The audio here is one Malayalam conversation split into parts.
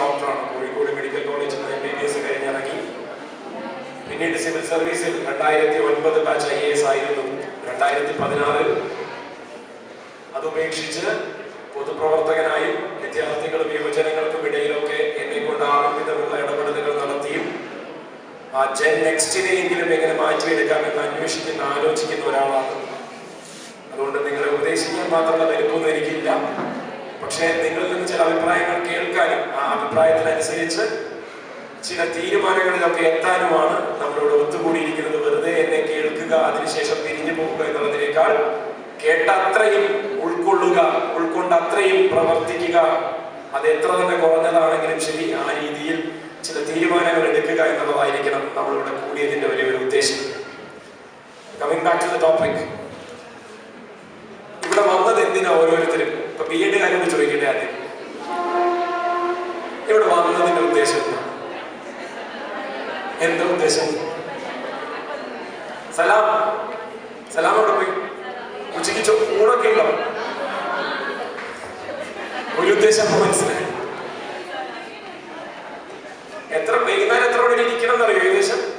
ഡോക്ടറാണ്. കോഴിക്കോട് മെഡിക്കൽ കോളേജിൽ നിന്ന് എം ബി ബി എസ് കഴിഞ്ഞിറങ്ങി. പിന്നീട് സിവിൽ സർവീസിൽ രണ്ടായിരത്തി ഒൻപത് ബാച്ച് ഐ എസ് ആയിരുന്നു. രണ്ടായിരത്തി പതിനാറിൽ അതുപേക്ഷിച്ച് പൊതുപ്രവർത്തകനായും വിദ്യാർത്ഥികളും യുവജനങ്ങൾക്കും ഇടയിലൊക്കെ എന്നെ കൊണ്ട് ആരംഭിതമുള്ള ഇടപെടലുകൾ നടത്തിയും ആ ജെൻ നെക്സ്റ്റിനെയെങ്കിലും എങ്ങനെ മാറ്റിയെടുക്കാമെന്ന് അന്വേഷിക്കുന്ന ആലോചിക്കുന്ന ഒരാളാണ്. അതുകൊണ്ട് നിങ്ങളെ ഉപദേശിക്കാൻ മാത്രമുള്ള വലിപ്പമൊന്നും എനിക്കില്ല. പക്ഷേ നിങ്ങളിൽ നിന്ന് ചില അഭിപ്രായങ്ങൾ കേൾക്കാനും ആ അഭിപ്രായത്തിനനുസരിച്ച് ചില തീരുമാനങ്ങളിലൊക്കെ എത്താനുമാണ് നമ്മളോട് ഒത്തുകൂടിയിരിക്കുന്നത്. വെറുതെ എന്നെ കേൾക്കുക അതിനുശേഷം തിരിഞ്ഞു പോവുക എന്നുള്ളതിനേക്കാൾ കേട്ട അത്രയും ഉൾക്കൊള്ളുക ഉൾക്കൊണ്ട് അത്രയും പ്രവർത്തിക്കുക അത് എത്ര തന്നെ കുറഞ്ഞതാണെങ്കിലും ശരി ആ രീതിയിൽ ചില തീരുമാനങ്ങൾ എടുക്കുക എന്നുള്ളതായിരിക്കണം നമ്മളിവിടെ കൂടിയതിന്റെ വലിയൊരു ഉദ്ദേശം. Coming back to the topic ഇവിടെ വന്നത് എന്തിനാ ഓരോരുത്തരും? ഇപ്പൊ ബി എഡ് കാര്യം ചോദിക്കട്ടെ ആദ്യം? ഇവിടെ വന്നതിന്റെ ഉദ്ദേശം എന്താ? ഉദ്ദേശം? സലാം. സലാം അവിടെ പോയി? ഉച്ചയ്ക്ക് ചോ- ഊണൊക്കെ ഉണ്ടോ? ഒരു ഉദ്ദേശം മനസ്സിലായി. എത്ര വൈകുന്നേരം എത്ര ഇരിക്കണം എന്നറിയോ ഏകദേശം?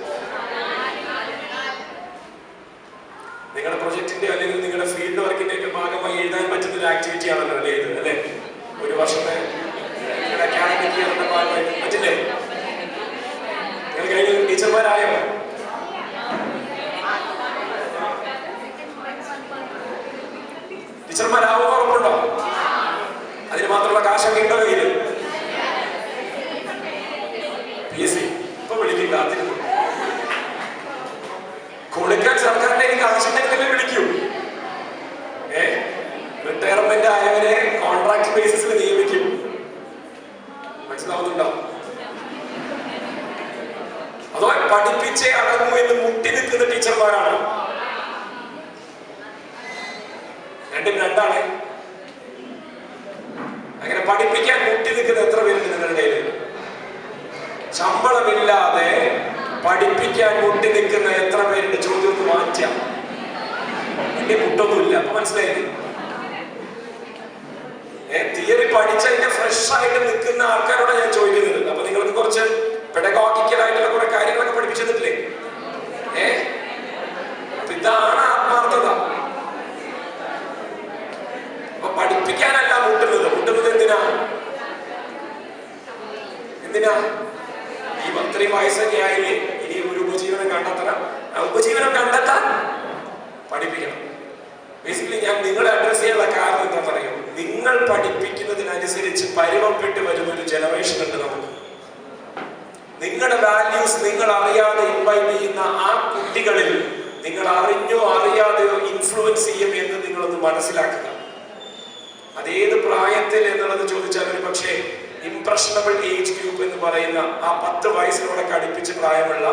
ഇംപ്രഷനബിൾ ഏജ് ഗ്രൂപ്പ് എന്ന് പറയുന്ന ആ പത്ത് വയസ്സിനോടൊക്കെ അടുപ്പിച്ച് പ്രായമുള്ള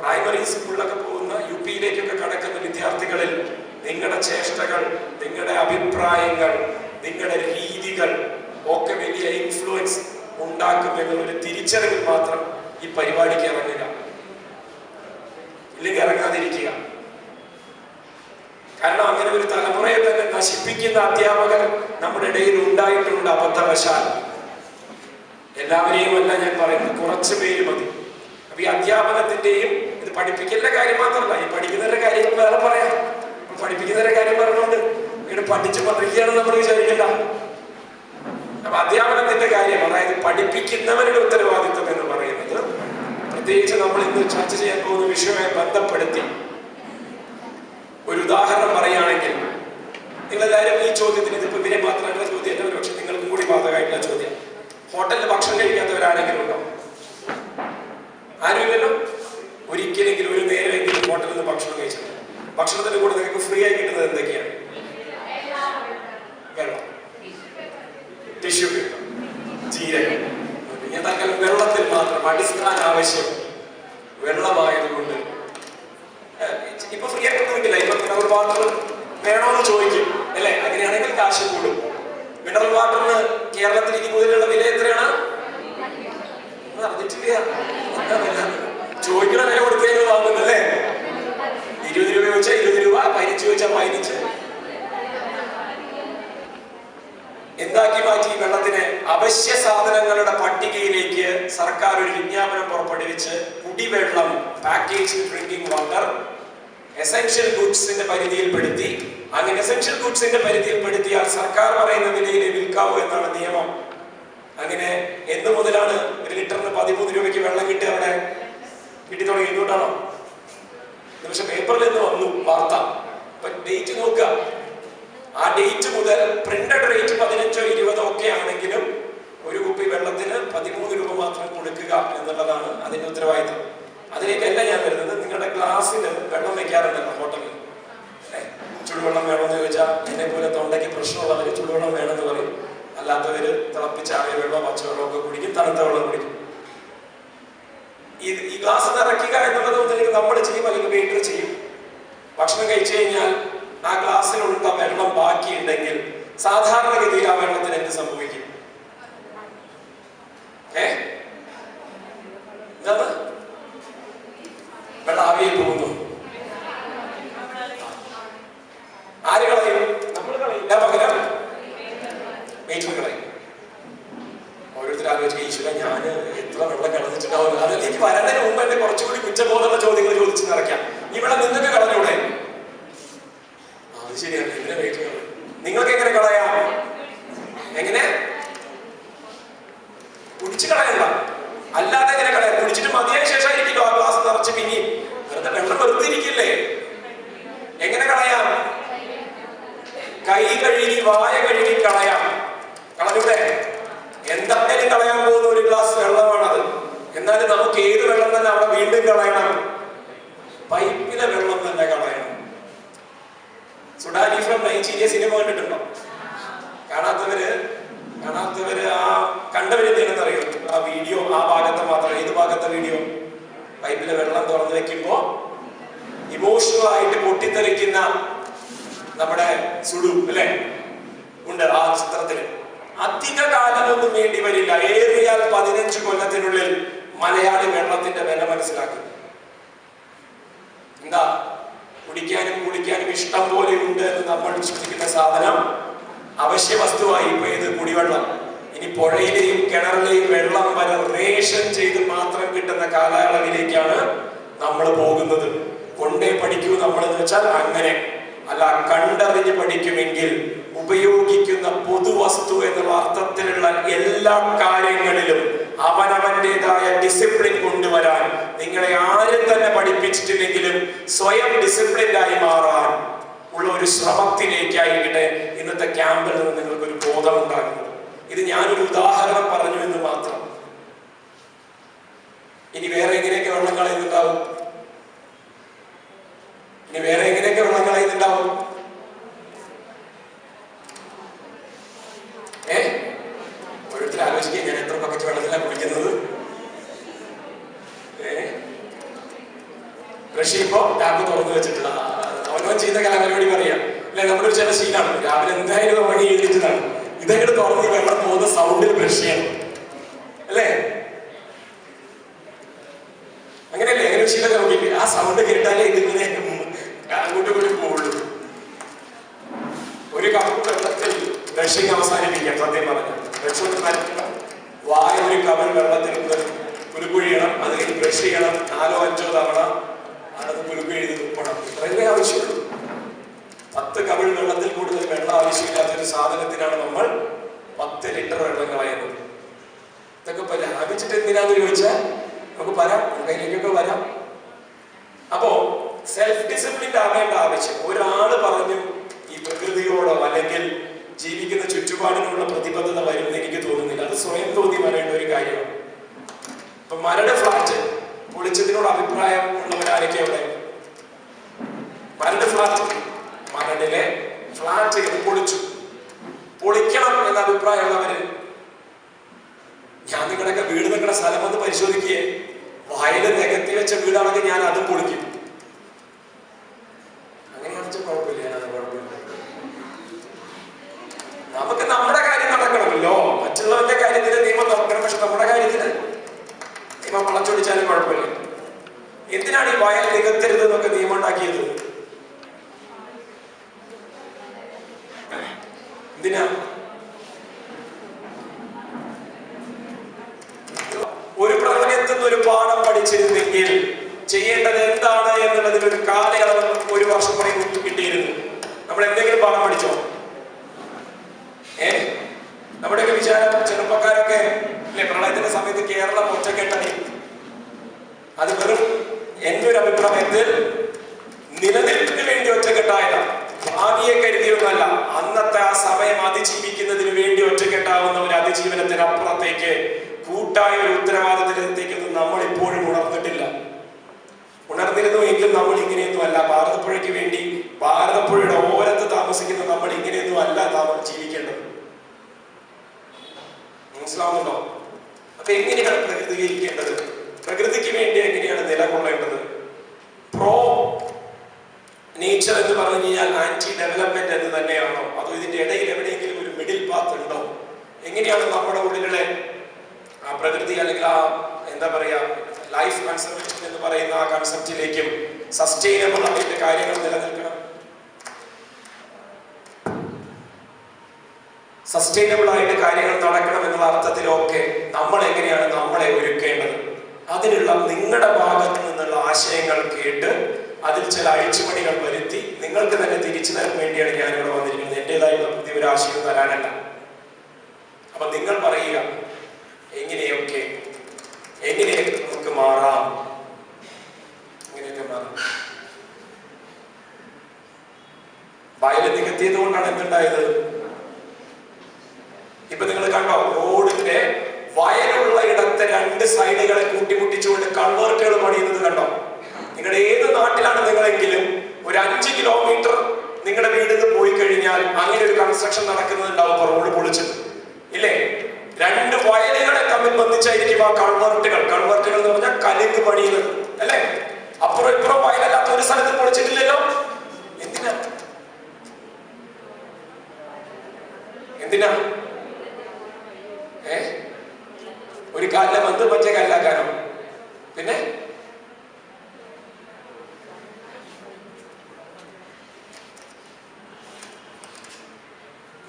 പ്രൈമറി സ്കൂളിലൊക്കെ പോകുന്ന യു പിയിലേക്കൊക്കെ കടക്കുന്ന വിദ്യാർത്ഥികളിൽ നിങ്ങളുടെ ചേഷ്ടകൾ നിങ്ങളുടെ അഭിപ്രായങ്ങൾ നിങ്ങളുടെ രീതികൾ ഒക്കെ വലിയ ഇൻഫ്ലുവൻസ് ഉണ്ടാക്കും എന്നുള്ളൊരു തിരിച്ചറിവിൽ മാത്രം ഈ പരിപാടിക്ക് ഇറങ്ങുക. ഇല്ലെങ്കിൽ ഇറങ്ങാതിരിക്കുക. കാരണം അങ്ങനെ ഒരു തലമുറയെ തന്നെ നശിപ്പിക്കുന്ന അധ്യാപകർ നമ്മുടെ ഇടയിൽ ഉണ്ടായിട്ടുണ്ട് അബദ്ധവശാൽ. എല്ലാവരെയും അല്ല ഞാൻ പറയുന്നത്. കുറച്ച് പേര് മതി. അപ്പൊ ഈ അധ്യാപനത്തിന്റെയും ഇത് പഠിപ്പിക്കലിന്റെ കാര്യം മാത്രമല്ല ഈ പഠിക്കുന്നവരുടെ കാര്യം വേറെ പറയാം. പഠിപ്പിക്കുന്നവരുടെ കാര്യം പറഞ്ഞുകൊണ്ട് ഇവിടെ പഠിച്ച് പഠിക്കുകയാണ് നമ്മൾ വിചാരിക്കണ്ട. അപ്പൊ അധ്യാപനത്തിന്റെ കാര്യം അതായത് പഠിപ്പിക്കുന്നവരുടെ ഉത്തരവാദിത്വം എന്ന് പറയുന്നത് പ്രത്യേകിച്ച് നമ്മൾ ഇന്ന് ചർച്ച ചെയ്യാൻ പോകുന്ന വിഷയവുമായി ബന്ധപ്പെടുത്തി. ഒരു ഉദാഹരണം പറയുകയാണെങ്കിൽ നിങ്ങളെല്ലാവരും ഈ ചോദ്യത്തിന് ഇതിപ്പോ ഇവരെ മാത്രമായിട്ടുള്ള ചോദ്യമല്ല ഒരു പക്ഷെ നിങ്ങൾക്കും കൂടി ബാധകമായിട്ടുള്ള ചോദ്യം. ഹോട്ടലിൽ ഭക്ഷണം കഴിക്കാത്തവരാരെങ്കിലും ഉണ്ടോ? ആരുമില്ലല്ലോ? ഒരിക്കലെങ്കിലും ഒരു നേരമെങ്കിലും ഹോട്ടലിൽ നിന്ന് ഭക്ഷണം കഴിച്ചത് ഭക്ഷണത്തിന്റെ കൂടെ നിങ്ങൾക്ക് ഫ്രീ ആയി കിട്ടുന്നത് എന്തൊക്കെയാണ്? വെള്ളം. ടിഷ്യൂ ജീരകം. ഞാൻ വെള്ളത്തിൽ മാത്രം. അടിസ്ഥാന ആവശ്യം വെള്ളമായതുകൊണ്ട്. ഇപ്പൊ ഫ്രീ ആയിട്ട് ഇപ്പൊ ഒരു വാട്ടർ വേണോന്ന് ചോദിക്കും. അല്ലേ? അങ്ങനെയാണെങ്കിൽ കാശ് കൂടും. മിനറൽ വാട്ടറിന് കേരളത്തിൽ ഇനി മുതലുള്ള വില എത്രയാണ്? ചോദിക്കണ വില കൊടുത്തേ വാങ്ങുന്നല്ലേ ഇരുപത് രൂപ ചോദിച്ചാൽ ഇരുപത് രൂപ പതിനഞ്ച് ചോദിച്ചാൽ പതിനഞ്ച്. എന്താക്കി മാറ്റി വെള്ളത്തിന്? അവശ്യ സാധനങ്ങളുടെ പട്ടികയിലേക്ക് സർക്കാർ ഒരു വിജ്ഞാപനം പുറപ്പെടുവിച്ച് കുടിവെള്ളം പാക്കേജ് ഡ്രിങ്കിങ് വാട്ടർ എസെൻഷ്യൽ ഗുഡ്സിന്റെ പരിധിയിൽപ്പെടുത്തി അങ്ങനെ എസെൻഷ്യൽ ഗുഡ്സിന്റെ പരിധിയിൽപ്പെടുത്തിയാൽ സർക്കാർ പറയുന്ന വിലയിൽ വിൽക്കാവൂ എന്നാണ് നിയമം. അങ്ങനെ എന്ന് മുതലാണ് ഒരു ലിറ്ററിന് പതിമൂന്ന് രൂപയ്ക്ക് വെള്ളം കിട്ടി അവിടെ? കിട്ടി തുടങ്ങി എന്തുകൊണ്ടാണോ പക്ഷെ പേപ്പറിൽ നിന്ന് വന്നു വാർത്ത. ഡേറ്റ് നോക്കുക. ആ ഡേറ്റ് മുതൽ പ്രിന്റഡ് റേറ്റ് പതിനഞ്ചോ ഇരുപതോ ഒക്കെ ആണെങ്കിലും ഒരു കുപ്പി വെള്ളത്തിന് പതിമൂന്ന് രൂപ മാത്രം കൊടുക്കുക എന്നുള്ളതാണ് അതിന്റെ ഉത്തരവാദിത്തം. അതിലേക്കല്ല ഞാൻ വരുന്നത്. നിങ്ങളുടെ ഗ്ലാസ്സിൽ വെള്ളം വെക്കാറുണ്ടല്ലോ ഹോട്ടലിൽ ചുടുവെള്ളം വേണമെന്ന് ചോദിച്ചാൽ എന്നെ പോലെ തൊണ്ടയ്ക്ക് പ്രശ്നമുള്ളവർ ചുടുവെള്ളം വേണമെന്ന് പറയും. അല്ലാത്തവര് തിളപ്പിച്ചാറിയ വെള്ളം പച്ചവെള്ളം ഒക്കെ കുടിക്കും തണുത്ത വെള്ളം കുടിക്കും. ഈ ഗ്ലാസ് നിറയ്ക്കുക എന്നുള്ളത് മുതലേക്ക് നമ്മൾ ചെയ്യും അല്ലെങ്കിൽ വെയിറ്റർ ചെയ്യും. ഭക്ഷണം കഴിച്ചു കഴിഞ്ഞാൽ ആ ഗ്ലാസ്സിലുള്ള വെള്ളം ബാക്കിയുണ്ടെങ്കിൽ സാധാരണഗതിയിൽ ആ വെള്ളത്തിന് എന്ത് സംഭവിക്കും? ഏ എന്താണ് വെള്ളം ആവിയിൽ പോകുന്നു ആര് കളയും നമ്മൾ കളയില്ല പകരം വെയിറ്റർ കളയും ഓരോരുത്തർ ആലോചിക്കുക ഈശ്വര ഞാൻ എത്ര വെള്ളം കളഞ്ഞിട്ടുണ്ടാവും അതിലേക്ക് വരണതിന് മുമ്പ് എന്നെ കുറച്ചുകൂടി കുറ്റബോധമുള്ള ചോദ്യങ്ങൾ ചോദിച്ച് നിറയ്ക്കാം ഈ വെള്ളം നിങ്ങൾക്ക് കളഞ്ഞൂടെ ആ, അത് ശരിയാണ് എന്തിനാ വെയിറ്റ് കളയും നിങ്ങൾക്ക് എങ്ങനെ കളയാം എങ്ങനെ കുടിച്ചു കളയണ്ട അല്ലാതെ എങ്ങനെ കളയാം കുടിച്ചിട്ട് മതിയായ ശേഷമായിരിക്കില്ലോ ആ ഗ്ലാസ് നിറച്ച് പിന്നെ വെറുതെ വെള്ളം വെറുതെ ഇരിക്കില്ലേ എങ്ങനെ കളയാം കൈ കഴുകി വായ കഴുകി കളയാം കളഞ്ഞൂടെ എന്തായാലും കളയാൻ പോകുന്ന ഒരു ഗ്ലാസ് വെള്ളമാണത് എന്നാലും നമുക്ക് ഏത് വെള്ളം തന്നെ അവിടെ വീണ്ടും കളയണം പൈപ്പിലെ വെള്ളം തന്നെ കളയണം സുഡാനി ഫ്രം നൈജീരിയ സിനിമ കണ്ടിട്ടുണ്ടോ കാണാത്തവര് കാണാത്തവര് ആ കണ്ടവര് എന്തെങ്കിലും അറിയോ ആ വീഡിയോ ആ ഭാഗത്തെ മാത്രം ഏത് ഭാഗത്തെ വീഡിയോ പൈപ്പിലെ വെള്ളം തുറന്നു വെക്കുമ്പോ ആയിട്ട് പൊട്ടിത്തെറിക്കുന്ന നമ്മുടെ സുഡു അല്ലെ? ഉണ്ട് ആ ചിത്രത്തിൽ അധിക കാലമൊന്നും വേണ്ടി വരില്ല. ഏറിയാൽ പതിനഞ്ച് കൊല്ലത്തിനുള്ളിൽ മലയാളി വെള്ളത്തിന്റെ വില മനസ്സിലാക്കി. എന്താ? കുടിക്കാനും കുളിക്കാനും ഇഷ്ടം പോലെ ഉണ്ട് എന്ന് നമ്മൾ ചിന്തിക്കുന്ന സാധനം അവശ്യ വസ്തുവായി ഇപ്പൊ കുടിവെള്ളം? ഇനി പുഴയിലെയും കിണറിലെയും വെള്ളം വരെ റേഷൻ ചെയ്ത് മാത്രം കിട്ടുന്ന കാലയളവിലേക്കാണ് നമ്മൾ പോകുന്നത്. കൊണ്ടേ പഠിക്കൂ നമ്മൾ എന്ന് വെച്ചാൽ അങ്ങനെ. അല്ല കണ്ടറിഞ്ഞ് പഠിക്കുമെങ്കിൽ ഉപയോഗിക്കുന്ന പൊതുവസ്തു എന്നുള്ള അർത്ഥത്തിലുള്ള എല്ലാ കാര്യങ്ങളിലും അവനവന്റേതായ ഡിസിപ്ലിൻ കൊണ്ടുവരാൻ നിങ്ങളെ ആരും തന്നെ പഠിപ്പിച്ചിട്ടില്ലെങ്കിലും സ്വയം ഡിസിപ്ലിൻഡായി മാറാൻ ഉള്ള ഒരു ശ്രമത്തിലേക്കായിട്ട് ഇന്നത്തെ ക്യാമ്പിൽ നിന്ന് നിങ്ങൾക്ക് ഒരു ബോധം ഉണ്ടാകുന്നത് ഇത് ഞാനൊരു ഉദാഹരണം പറഞ്ഞു എന്ന് മാത്രം. ഇനി വേറെ എങ്ങനെയൊക്കെ വെള്ളം കളയുന്നുണ്ടാവും ഇനി വേറെ എങ്ങനെയൊക്കെ കളയുന്നുണ്ടാവും ഏ? ഓരോരുത്തർ ആലോചിക്കുക ഞാൻ എത്ര ബക്കറ്റ് വെള്ളത്തിലാണ് കുളിക്കുന്നത്. ഏ? ഋഷി ഇപ്പോ ടാപ്പ് തുറന്നു വെച്ചിട്ടുള്ള ചെയ്ത കലാപരിപാടി പറയാം. അല്ലെ? നമ്മുടെ ഒരു ചില ശീലമാണ് രാവിലെ എന്തായാലും പണി എഴുതിയിട്ടാണ് ഇതെങ്ങനെ തുറന്ന് വെള്ളം പോകുന്ന സൗണ്ടിൽ ബ്രഷ് അല്ലേ? അങ്ങനെയല്ലേ? അങ്ങനെ ശീലം നോക്കിയിട്ട് ആ സൗണ്ട് കേട്ടാലേ ഇതിങ്ങനെ അങ്ങോട്ടും ഇങ്ങോട്ടും പോവുള്ളൂ ഒരു കപ്പ് വെള്ളത്തിൽ ബ്രഷിങ് അവസാനിപ്പിക്കാം സത്യം പറഞ്ഞു ബ്രഷ് കൊണ്ട് നനയ്ക്കണം വായ ഒരു കവൽ വെള്ളത്തിൽ കുലുക്കുഴിയണം അത് കഴിഞ്ഞ് ബ്രഷ് ചെയ്യണം നാലോ അഞ്ചോ തവണ അത് കുലുക്ക് എഴുതി തുപ്പണം ഇത്രയല്ലേ ആവശ്യമുള്ളൂ പത്ത് കവിൾ വെള്ളത്തിൽ കൂടുതൽ വെള്ളം ആവശ്യമില്ലാത്ത ഒരു സാധനത്തിനാണ് നമ്മൾ പത്ത് ലിറ്റർ വെള്ളം കളയുന്നത് ഇതൊക്കെ ഇപ്പൊ ലാഭിച്ചിട്ട് എന്തിനാന്ന് ചോദിച്ചാൽ നമുക്ക് വരാം കയ്യിലേക്കൊക്കെ വരാം. അപ്പോ സെൽഫ് ഡിസിപ്ലിൻഡ് ആവേണ്ട ആവശ്യം. ഒരാൾ പറഞ്ഞു ഈ പ്രകൃതിയോടോ അല്ലെങ്കിൽ ജീവിക്കുന്ന ചുറ്റുപാടിനുള്ള പ്രതിബദ്ധത വരുമെന്ന് എനിക്ക് തോന്നുന്നില്ല. അത് സ്വയം തോന്നി വരേണ്ട ഒരു കാര്യമാണ്. ഇപ്പൊ മരട് ഫ്ലാറ്റ് പൊളിച്ചതിനോട് അഭിപ്രായം ഉള്ളവരാരൊക്കെ അവിടെ? മരട് ഫ്ലാറ്റ് മരടിലെ ഫ്ലാറ്റ് പൊളിച്ചു. പൊളിക്കണം എന്ന അഭിപ്രായമുള്ളവര് ഞാൻ നിങ്ങളുടെയൊക്കെ വീട് നിങ്ങളുടെ സ്ഥലം വന്ന് പരിശോധിക്കുകയെ വയൽ നികത്തി വെച്ച വീടാണെങ്കിൽ ഞാൻ അതും പൊളിക്കും അങ്ങനെയാണെന്ന് കുഴപ്പമില്ല ഞാനത് കുഴപ്പമില്ല നമുക്ക് നമ്മുടെ കാര്യം നടക്കണമല്ലോ മറ്റുള്ളവന്റെ കാര്യത്തിന് നിയമം നടക്കണം പക്ഷെ നമ്മുടെ കാര്യത്തിന് നിയമം വളച്ചൊടിച്ചാലും കുഴപ്പമില്ല എന്തിനാണ് ഈ വയൽ നികത്തരുത് എന്നൊക്കെ നിയമം ഉണ്ടാക്കിയത് എന്തിനാ ഒരു പ്ര സമയത്ത് നിന്ന് ഒരു പാഠം പഠിച്ചിരുന്നെങ്കിൽ ചെയ്യേണ്ടത് എന്താണ് എന്നുള്ളതിൽ ഒരു കാലയളവ് നമുക്ക് ഒരു വർഷം കൂടി കിട്ടിയിരുന്നു നമ്മൾ എന്തെങ്കിലും പാഠം പഠിച്ചോ ഏ നമ്മുടെയൊക്കെ വിചാരം ചെറുപ്പക്കാരൊക്കെ അല്ലെ പ്രളയത്തിന്റെ സമയത്ത് കേരളം ഒറ്റക്കെട്ടടി അത് വെറും എന്റെ ഒരു അഭിപ്രായത്തിൽ നിലനിൽപ്പിന് വേണ്ടി ഒറ്റക്കെട്ടായതാണ് ഭാവിയെ കരുതിയൊന്നുമല്ല. അന്നത്തെ ആ സമയം അതിജീവിക്കുന്നതിന് വേണ്ടി ഒറ്റക്കെട്ടാവുന്ന ഒരു അതിജീവനത്തിന് അപ്പുറത്തേക്ക് കൂട്ടായ ഒരു ഉത്തരവാദിത്തത്തിലേക്കൊന്നും നമ്മൾ ഇപ്പോഴും ഉണർന്നിട്ടില്ല. ഉണർന്നിരുന്നു എങ്കിൽ നമ്മൾ ഇങ്ങനെയൊന്നും അല്ല. ഭാരതപ്പുഴയ്ക്ക് വേണ്ടി ഭാരതപ്പുഴയുടെ ഓരത്ത് താമസിക്കുന്ന നമ്മൾ ഇങ്ങനെയൊന്നും അല്ല നമ്മൾ ജീവിക്കേണ്ടത്. മനസ്സിലാവുന്നുണ്ടോ? അപ്പൊ എങ്ങനെയാണ് പ്രതികരിക്കേണ്ടത് പ്രകൃതിക്ക് വേണ്ടി എങ്ങനെയാണ് നിലകൊള്ളേണ്ടത്? പ്രോ നേച്ചർ എന്ന് പറഞ്ഞു കഴിഞ്ഞാൽ ആന്റി ഡെവലപ്മെന്റ് എന്ന് തന്നെയാണോ? അതോ ഇതിന്റെ ഇടയിൽ എവിടെയെങ്കിലും ഒരു മിഡിൽ പാത്ത് ഉണ്ടോ? എങ്ങനെയാണ് നമ്മുടെ ഉള്ളിലെ ആ പ്രകൃതി അല്ലെങ്കിൽ ആ എന്താ പറയാ ലൈഫ് കൺസർവേഷൻ എന്ന് പറയുന്ന ആ കൺസെപ്റ്റിലേക്കും സസ്റ്റൈനബിൾ ആയിട്ട് കാര്യങ്ങൾ നിലനിൽക്കണം. സസ്റ്റൈനബിൾ ആയിട്ട് കാര്യങ്ങൾ നടക്കണം എന്നുള്ള അർത്ഥത്തിലൊക്കെ നമ്മൾ എങ്ങനെയാണ് നമ്മളെ ഒരുക്കേണ്ടത്? അതിനുള്ള നിങ്ങളുടെ ഭാഗത്ത് നിന്നുള്ള ആശയങ്ങൾ കേട്ട് അതിൽ ചില അഴിച്ചുപണികൾ വരുത്തി നിങ്ങൾക്ക് തന്നെ തിരിച്ചു തരാൻ വേണ്ടിയാണ് ഞാൻ ഇവിടെ വന്നിരിക്കുന്നത്. എന്റെതായുള്ള പുതിയൊരു ആശയം തരാനല്ല. അപ്പൊ നിങ്ങൾ പറയുക എങ്ങനെയൊക്കെ? എങ്ങനെയൊക്കെ നമുക്ക് മാറാം? എങ്ങനെയൊക്കെ മാറാം. വയൽ നികത്തിയത് കൊണ്ടാണ് എന്തുണ്ടായത്? ഇപ്പൊ നിങ്ങൾ കണ്ടോ? ഇടത്തെ രണ്ട് സൈഡുകളെ കൂട്ടിമുട്ടിച്ചുകൊണ്ട് കൺവേർട്ടുകൾ പണിയുന്നത് കണ്ടോ? നിങ്ങളുടെ ഏത് നാട്ടിലാണ് നിങ്ങളെങ്കിലും ഒരു അഞ്ച് കിലോമീറ്റർ നിങ്ങളുടെ നിന്ന് പോയി കഴിഞ്ഞാൽ അങ്ങനെ ഒരു കൺസ്ട്രക്ഷൻ നടക്കുന്നുണ്ടാവും റോഡ് പൊളിച്ചത് ഇല്ലേ? രണ്ട് വയലുകളെ തമ്മിൽ ബന്ധിച്ചായിരിക്കും ആ കൺവേർട്ടുകൾ കൺവേർട്ടുകൾ എന്ന് പറഞ്ഞാൽ കലുങ്ക് പണിയുന്നത്. അല്ലേ? അപ്പുറം ഇപ്പുറം വയലല്ലാത്ത ഒരു സ്ഥലത്ത് പൊളിച്ചിട്ടില്ലല്ലോ? എന്തിനാ? എന്തിനാ? ഏ? ഒരു കാലിലെ മന്ത് മറ്റേ കാലിലാക്കാനോ? പിന്നെ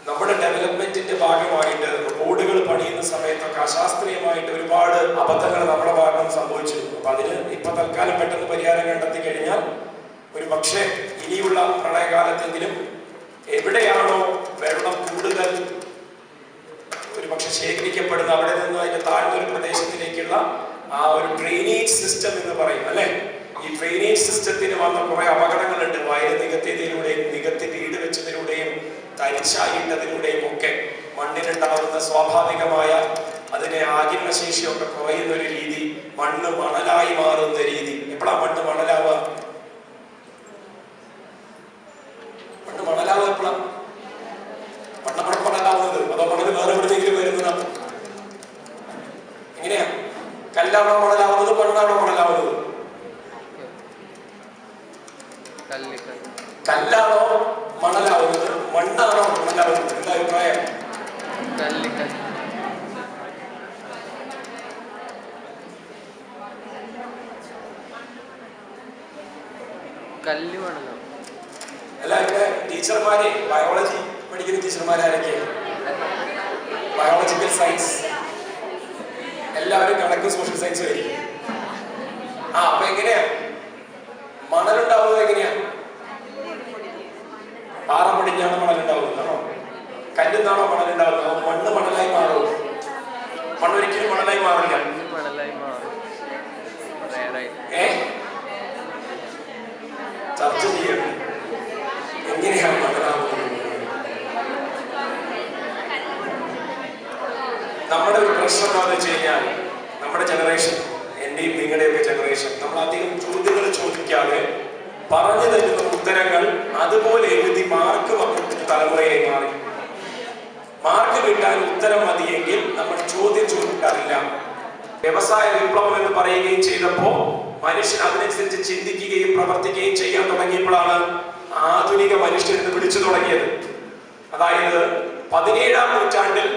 നമ്മുടെ ഡെവലപ്മെന്റിന്റെ ഭാഗമായിട്ട് റോഡുകൾ പണിയുന്ന സമയത്തൊക്കെ അശാസ്ത്രീയമായിട്ട് ഒരുപാട് അബദ്ധങ്ങൾ നമ്മുടെ ഭാഗത്ത് സംഭവിച്ചിരുന്നു അപ്പൊ അതിന് ഇപ്പൊ തൽക്കാലം പെട്ടെന്ന് പരിഹാരം കണ്ടെത്തി കഴിഞ്ഞാൽ ഒരു പക്ഷേ ഇനിയുള്ള പ്രളയകാലത്തെങ്കിലും എവിടെയാണോ വെള്ളം കൂടുതൽ ഒരു പക്ഷെ ശേഖരിക്കപ്പെടുന്ന അവിടെ നിന്ന് അതിന്റെ താഴ്ന്ന ഒരു പ്രദേശത്തിലേക്കുള്ള ആ ഒരു ഡ്രെയിനേജ് സിസ്റ്റം എന്ന് പറയും അല്ലെ ഈ ഡ്രെയിനേജ് സിസ്റ്റത്തിന് വന്ന കുറെ അപകടങ്ങളുണ്ട് വയൽ നികത്തിയതിലൂടെയും നികത്തി വീട് വെച്ചതിലൂടെയും തരിച്ചായിട്ടതിലൂടെയും ഒക്കെ മണ്ണിലുണ്ടാകുന്ന സ്വാഭാവികമായ അതിനെ ആകിമശേഷിയൊക്കെ കുറയുന്ന ഒരു രീതി മണ്ണ് മണലായി മാറുന്ന രീതി. എപ്പോഴാ മണ്ണ് മണലാവുക മണ്ണ് മണലാവുക എപ്പോഴാ മണ്ണപ്പടം മണലാവുന്നത് അതോ മണൽ വേറെ എവിടെയെങ്കിലും വരുന്നതാണ് എങ്ങനെയാ കല്ലാണോ മണലാവുന്നത് മണ്ണാണോ മണലാവുന്നത് കല്ല് കല്ല് കല്ലാണോ മണലാവുന്നത് മണ്ണാണോ മണലാവുന്നത് എന്താ അഭിപ്രായം കല്ല് കല്ല് കല്ല് വേണല്ലോ. അല്ല ഇവിടെ ടീച്ചർമാരെ ബയോളജി പഠിക്കുന്ന ടീച്ചർമാരൊക്കെ ബയോളജിക്കൽ സയൻസ് എല്ലാവരും കണക്ക് സോഷ്യൽ സയൻസ് വരും ആ അപ്പൊ എങ്ങനെയാ? മണലുണ്ടാവുന്നത് എങ്ങനെയാ? പാറ പൊടിഞ്ഞാണ് മണലുണ്ടാവുന്നതാണോ കല്ലുന്നാണോ മണലുണ്ടാവുന്നത്? മണ്ണ് മണലായി മാറുമോ? മണ്ണൊരിക്കലും മണലായി മാറില്ല. കല്ല് മണലായി മാറും റേറായി ഏ ചർച്ച ചെയ്യണം. എങ്ങനെയാണ് മണലാവുന്നത് നമ്മുടെ ഒരു പ്രശ്നം എന്താണെന്ന് വെച്ച് കഴിഞ്ഞാൽ നമ്മുടെ ജനറേഷൻ എന്റെയും നിങ്ങളുടെയൊക്കെ ജനറേഷൻ നമ്മൾ അധികം ചോദ്യങ്ങൾ ചോദിക്കാതെ പറഞ്ഞു തരുന്ന ഉത്തരങ്ങൾ അതുപോലെ എഴുതി മാർക്ക് വന്നിട്ട് തലമുറയായി മാറി. മാർക്ക് കിട്ടാൻ ഉത്തരം മതിയെങ്കിൽ നമ്മൾ ചോദ്യം ചോദിക്കാറില്ല. വ്യവസായ വിപ്ലവം എന്ന് പറയുകയും ചെയ്തപ്പോ മനുഷ്യൻ അതിനനുസരിച്ച് ചിന്തിക്കുകയും പ്രവർത്തിക്കുകയും ചെയ്യാൻ തുടങ്ങിയപ്പോഴാണ് ആധുനിക മനുഷ്യൻ എന്ന് വിളിച്ചു തുടങ്ങിയത്. അതായത് പതിനേഴാം നൂറ്റാണ്ടിൽ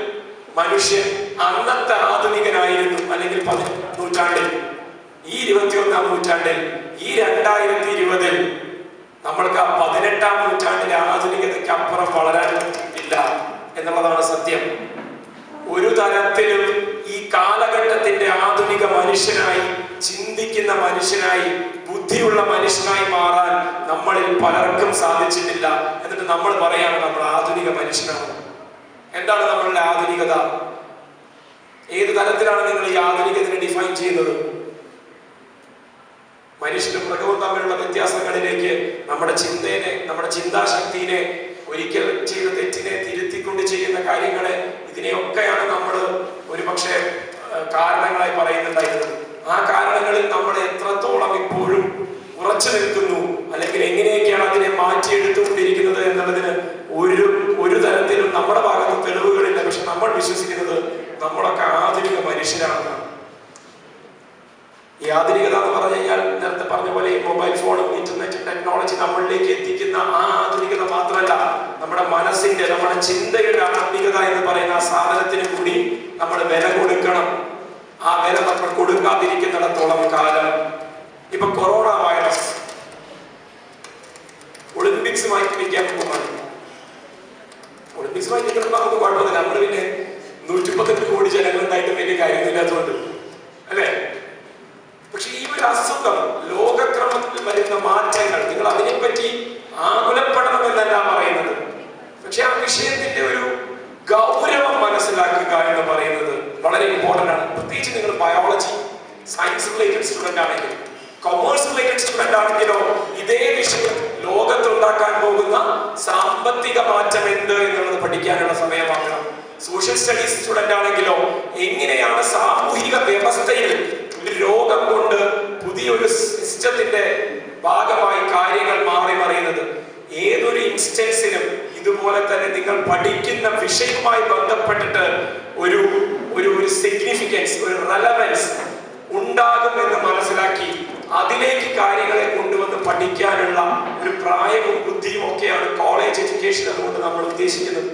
മനുഷ്യൻ അന്നത്തെ ആധുനികനായിരുന്നു. അല്ലെങ്കിൽ പതിനെട്ടാം നൂറ്റാണ്ടിൽ ഈ ഇരുപത്തിയൊന്നാം നൂറ്റാണ്ടിൽ ഈ രണ്ടായിരത്തി ഇരുപതിൽ നമ്മൾക്ക് ആ പതിനെട്ടാം നൂറ്റാണ്ടിലെ ആധുനികതയ്ക്ക് അപ്പുറം വളരാൻ ഇല്ല എന്നുള്ളതാണ് സത്യം. ഒരു തരത്തിലും ഈ കാലഘട്ടത്തിന്റെ ആധുനിക മനുഷ്യ മനുഷ്യനായി ചിന്തിക്കുന്ന മനുഷ്യനായി ബുദ്ധിയുള്ള മനുഷ്യനായി മാറാൻ നമ്മളിൽ പലർക്കും സാധിച്ചിട്ടില്ല. എന്നിട്ട് നമ്മൾ പറയാണ് നമ്മൾ ആധുനിക മനുഷ്യനാണ്. എന്താണ് നമ്മളുടെ ആധുനികത? ഏത് തലത്തിലാണ് നിങ്ങൾ ഈ ആധുനികതിനെ ഡിഫൈൻ ചെയ്യുന്നത്? മനുഷ്യനും മൃഗവും തമ്മിലുള്ള വ്യത്യാസങ്ങളിലേക്ക് നമ്മുടെ ചിന്തയെ നമ്മുടെ ചിന്താശക്തിനെ ഒരിക്കൽ ചെയ്ത തെറ്റിനെ തിരുത്തിക്കൊണ്ട് ചെയ്യുന്ന കാര്യങ്ങളെ ഇതിനെയൊക്കെയാണ് നമ്മൾ ഒരു പക്ഷേ കാരണങ്ങളായി പറയുന്നുണ്ടായിരുന്നത്. ആ കാരണങ്ങളിൽ നമ്മൾ എത്രത്തോളം ഇപ്പോഴും ഉറച്ചു നിൽക്കുന്നു അല്ലെങ്കിൽ എങ്ങനെയൊക്കെയാണ് അതിനെ മാറ്റിയെടുത്തുകൊണ്ടിരിക്കുന്നത് എന്നുള്ളതിന് ഒരു ഒരു തരത്തിലും നമ്മുടെ ഭാഗത്ത് തെളിവുകളില്ല. പക്ഷെ നമ്മൾ വിശ്വസിക്കുന്നത് നമ്മളൊക്കെ ആധുനിക മനുഷ്യരാണെന്നാണ്. ഈ ആധുനികത എന്ന് പറഞ്ഞു കഴിഞ്ഞാൽ നേരത്തെ പറഞ്ഞ പോലെ മൊബൈൽ ഫോണും ഇന്റർനെറ്റ് ടെക്നോളജി നമ്മളിലേക്ക് എത്തിക്കുന്ന ആ ആധുനികത മാത്രമല്ല നമ്മുടെ മനസ്സിന്റെ നമ്മുടെ ചിന്തയുടെ ആധുനികത എന്ന് പറയുന്ന ആ സാധനത്തിന് കൂടി നമ്മൾ വില കൊടുക്കണം. ആ വില നമ്മൾ കൊടുക്കാതിരിക്കുന്നിടത്തോളം കാലം. ഇപ്പൊ കൊറോണ വൈറസ് ഒളിമ്പിക്സ് മാറ്റി വയ്ക്കാൻ പോകുന്നത് ഒളിമ്പിക്സ് മാറ്റി വയ്ക്കുമ്പോൾ നമുക്ക് കുഴപ്പമില്ല നമ്മൾ പിന്നെ നൂറ്റിപ്പത്തെട്ട് കോടി ജനങ്ങളുണ്ടായിട്ട് വലിയ കാര്യമില്ലാത്തതുകൊണ്ട് അല്ലേ പക്ഷെ ഈ ഒരു അസുഖം ലോകക്രമത്തിൽ വരുന്ന മാറ്റങ്ങൾ നിങ്ങൾ അതിനെപ്പറ്റി ആകുലപ്പെടണമെന്നല്ല പറയുന്നത് പക്ഷെ ആ വിഷയത്തിന്റെ ഒരു ഗൗരവം മനസ്സിലാക്കുക എന്ന് പറയുന്നത് വളരെ ഇമ്പോർട്ടന്റ് ആണ് പ്രത്യേകിച്ച് നിങ്ങൾ ബയോളജി സയൻസ് റിലേറ്റഡ് സ്റ്റുഡന്റ് ആണെങ്കിൽ കൊമേഴ്സ് റിലേറ്റഡ് സ്റ്റുഡന്റ് ആണെങ്കിലോ ഇതേ വിഷയം ലോകത്തുണ്ടാക്കാൻ പോകുന്ന സാമ്പത്തിക മാറ്റം എന്ത് എന്നുള്ളത് പഠിക്കാനുള്ള സമയമാകണം. സോഷ്യൽ സ്റ്റഡീസ് സ്റ്റുഡന്റ് ആണെങ്കിലോ എങ്ങനെയാണ് സാമൂഹിക വ്യവസ്ഥയിൽ ഒരു രോഗം കൊണ്ട് പുതിയൊരു സിസ്റ്റത്തിന്റെ ഭാഗമായി കാര്യങ്ങൾ മാറി മറിയുന്നത്? ഏതൊരു ഇൻസ്റ്റൻസിലും ഇതുപോലെ തന്നെ നിങ്ങൾ പഠിക്കുന്ന വിഷയവുമായി ബന്ധപ്പെട്ടിട്ട് ഒരു ഒരു ഒരു സിഗ്നിഫിക്കൻസ് ഒരു റെലവൻസ് ഉണ്ടാകുമെന്ന് മനസ്സിലാക്കി അതിലേക്ക് കാര്യങ്ങളെ കൊണ്ടുവന്ന് പഠിക്കാനുള്ള ഒരു പ്രായവും ബുദ്ധിയും ഒക്കെയാണ് കോളേജ് എഡ്യൂക്കേഷൻ അതുകൊണ്ട് നമ്മൾ ഉദ്ദേശിക്കുന്നത്.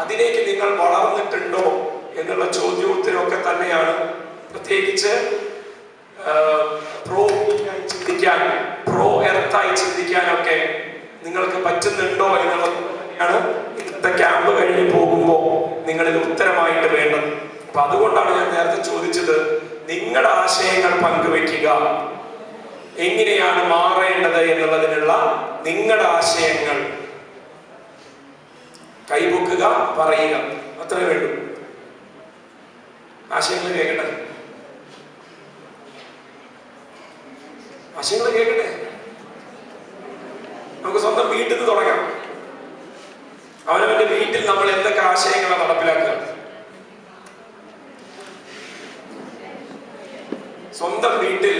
അതിലേക്ക് നിങ്ങൾ വളർന്നിട്ടുണ്ടോ എന്നുള്ള ചോദ്യോത്തരമൊക്കെ തന്നെയാണ് പ്രത്യേകിച്ച് പ്രോ ചിന്തിക്കാൻ പ്രോ എർത്തായി ചിന്തിക്കാനൊക്കെ നിങ്ങൾക്ക് പറ്റുന്നുണ്ടോ എന്നുള്ളത് തന്നെയാണ് ഇന്നത്തെ ക്യാമ്പ് കഴിഞ്ഞ് പോകുമ്പോൾ നിങ്ങളിൽ ഉത്തരമായിട്ട് വേണ്ടത് അപ്പൊ അതുകൊണ്ടാണ് ഞാൻ നേരത്തെ ചോദിച്ചത് നിങ്ങളുടെ ആശയങ്ങൾ പങ്കുവെക്കുക എങ്ങനെയാണ് മാറേണ്ടത് എന്നുള്ളതിനുള്ള നിങ്ങളുടെ ആശയങ്ങൾ കൈപൊക്കുക പറയുക. അത്രേ വേണ്ടൂ ആശയങ്ങൾ കേൾക്കട്ടെ? ആശയങ്ങൾ കേൾക്കട്ടെ? നമുക്ക് സ്വന്തം വീട്ടിൽ നിന്ന് തുടങ്ങാം. അവനവന്റെ വീട്ടിൽ നമ്മൾ എന്തൊക്കെ ആശയങ്ങളാണ് നടപ്പിലാക്കുക? സ്വന്തം വീട്ടിൽ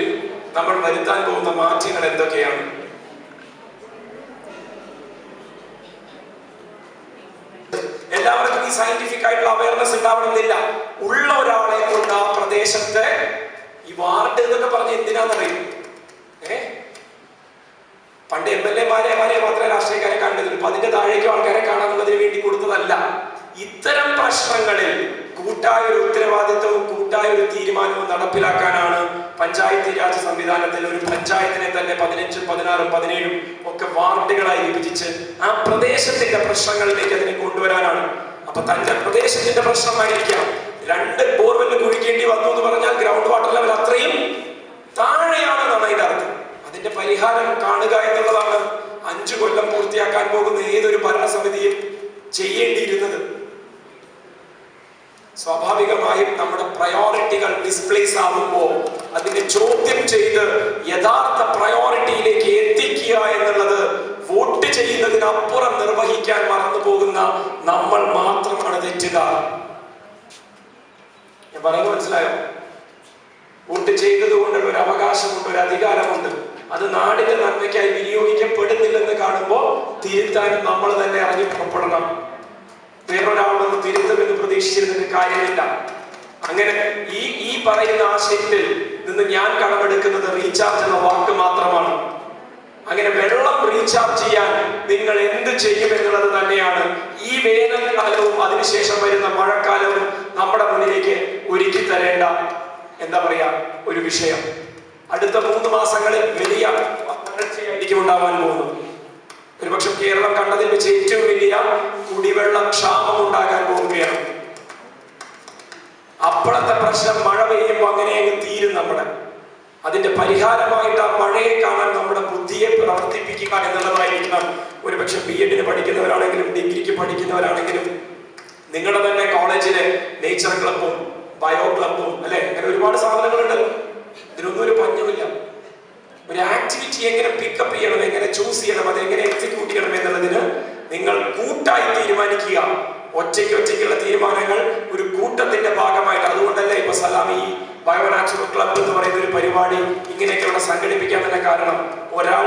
നമ്മൾ വരുത്താൻ പോകുന്ന മാറ്റങ്ങൾ എന്തൊക്കെയാണ്? എല്ലാവർക്കും ഈ സയന്റിഫിക് ആയിട്ടുള്ള അവയർനെസ് ഉണ്ടാവണമെന്നില്ല. ഉള്ള ഒരാളെ കൊണ്ട് ആ പ്രദേശത്തെ ഈ വാർഡ് എന്നൊക്കെ പറഞ്ഞ് എന്തിനാന്നറിയും? ഏ? പണ്ട് എം എൽ എമാരെ മാരെ മാത്രമേ രാഷ്ട്രീയക്കാരെ കണ്ടതുള്ളൂ അപ്പൊ അതിന്റെ താഴേക്കും ആൾക്കാരെ കാണാനുള്ളതിന് വേണ്ടി കൊടുത്തതല്ല. ഇത്തരം പ്രശ്നങ്ങളിൽ കൂട്ടായ ഒരു ഉത്തരവാദിത്വവും കൂട്ടായ ഒരു തീരുമാനവും നടപ്പിലാക്കാനാണ് പഞ്ചായത്ത് രാജ് സംവിധാനത്തിൽ ഒരു പഞ്ചായത്തിനെ തന്നെ പതിനഞ്ചും പതിനാറും പതിനേഴും ഒക്കെ വാർഡുകളായി വിഭജിച്ച് ആ പ്രദേശത്തിന്റെ പ്രശ്നങ്ങളിലേക്ക് അതിനെ കൊണ്ടുവരാനാണ്. അപ്പൊ തന്റെ പ്രദേശത്തിന്റെ പ്രശ്നമായിരിക്കാം. രണ്ട് ബോർവെല്ല് കുഴിക്കേണ്ടി വന്നു എന്ന് പറഞ്ഞാൽ ഗ്രൗണ്ട് വാട്ടർ ലെവൽ അത്രയും താഴെയാണെന്നാണ് അതിന്റെ അർത്ഥം. അതിന്റെ പരിഹാരം കാണുക എന്നുള്ളതാണ് അഞ്ചു കൊല്ലം പൂർത്തിയാക്കാൻ പോകുന്ന ഏതൊരു ഭരണസമിതിയും ചെയ്യേണ്ടിയിരുന്നത്. സ്വാഭാവികമായും നമ്മുടെ പ്രയോറിറ്റികൾ ഡിസ്പ്ലേസ് ആകുമ്പോൾ അതിനെ ചോദ്യം ചെയ്ത് യഥാർത്ഥ പ്രയോറിറ്റിയിലേക്ക് എത്തിക്കുക എന്നുള്ളത് വോട്ട് ചെയ്യുന്നതിനപ്പുറം നിർവഹിക്കാൻ മറന്നു പോകുന്ന നമ്മൾ മാത്രമാണ് തെറ്റുകാർ. ഞാൻ പറയുന്നത് മനസ്സിലായോ? വോട്ട് ചെയ്തത് കൊണ്ടുള്ള ഒരു അവകാശമുണ്ട് ഒരു അധികാരമുണ്ട്. അത് നാടിന്റെ നന്മയ്ക്കായി വിനിയോഗിക്കപ്പെടുന്നില്ലെന്ന് കാണുമ്പോൾ തിരുത്താനും നമ്മൾ തന്നെ അറിഞ്ഞു പുറപ്പെടണം. വേറൊരാളൊന്ന് തിരുത്തുമെന്ന് പ്രതീക്ഷിച്ചിരുന്നിട്ട് കാര്യമില്ല. അങ്ങനെ ഈ ഈ പറയുന്ന ആശയത്തിൽ നിന്ന് ഞാൻ കടമെടുക്കുന്നത് റീചാർജ് എന്ന വാക്ക് മാത്രമാണ്. അങ്ങനെ വെള്ളം റീചാർജ് ചെയ്യാൻ നിങ്ങൾ എന്ത് ചെയ്യും എന്നുള്ളത് തന്നെയാണ് ഈ വേനൽക്കാലവും അതിനുശേഷം വരുന്ന മഴക്കാലവും നമ്മുടെ മുന്നിലേക്ക് ഒരുക്കി തരേണ്ട എന്താ പറയാ ഒരു വിഷയം. അടുത്ത മൂന്ന് മാസങ്ങളിൽ വലിയ വരൾച്ചയായിരിക്കും ഉണ്ടാവാൻ പോകുന്നത് ഒരുപക്ഷെ കേരളം കണ്ടതിൽ വെച്ച് ഏറ്റവും വലിയ കുടിവെള്ള ക്ഷാമം ഉണ്ടാകാൻ പോവുകയാണ്. അപ്പോഴത്തെ പ്രശ്നം മഴ പെയ്യുമ്പോൾ അങ്ങനെ തീരും നമ്മുടെ അതിന്റെ പരിഹാരമായിട്ട് ആ മഴയെ കാണാൻ നമ്മുടെ ബുദ്ധിയെ പ്രവർത്തിപ്പിക്കുക എന്നുള്ളതായിരിക്കണം. ഒരുപക്ഷെ ബി എഡിന് പഠിക്കുന്നവരാണെങ്കിലും ഡിഗ്രിക്ക് പഠിക്കുന്നവരാണെങ്കിലും നിങ്ങളുടെ തന്നെ കോളേജിലെ നേച്ചർ ക്ലബും ബയോ ക്ലബും അല്ലെ? അങ്ങനെ ഒരുപാട് സാധനങ്ങളുണ്ടല്ലോ ഇതിനൊന്നും ഒരു പഞ്ഞുമില്ല. ഒരു ആക്ടിവിറ്റി എങ്ങനെ പിക്കപ്പ് ചെയ്യണം എങ്ങനെ ചൂസ് ചെയ്യണം അത് എങ്ങനെ എക്സിക്യൂട്ട് ചെയ്യണം എന്നുള്ളതിന് നിങ്ങൾ കൂട്ടായി തീരുമാനിക്കുക. ഒറ്റയ്ക്ക് ഒറ്റയ്ക്കുള്ള തീരുമാനങ്ങൾ ഒരു കൂട്ടത്തിന്റെ ഭാഗമായിട്ട്. അതുകൊണ്ടല്ലേ ഇപ്പൊ സലാമി ബയോനാച്ചുറൽ ക്ലബ് എന്ന് പറയുന്ന ഒരു പരിപാടി ഇങ്ങനെയൊക്കെ ഇവിടെ സംഘടിപ്പിക്കാൻ തന്നെ കാരണം. ഒരാൾ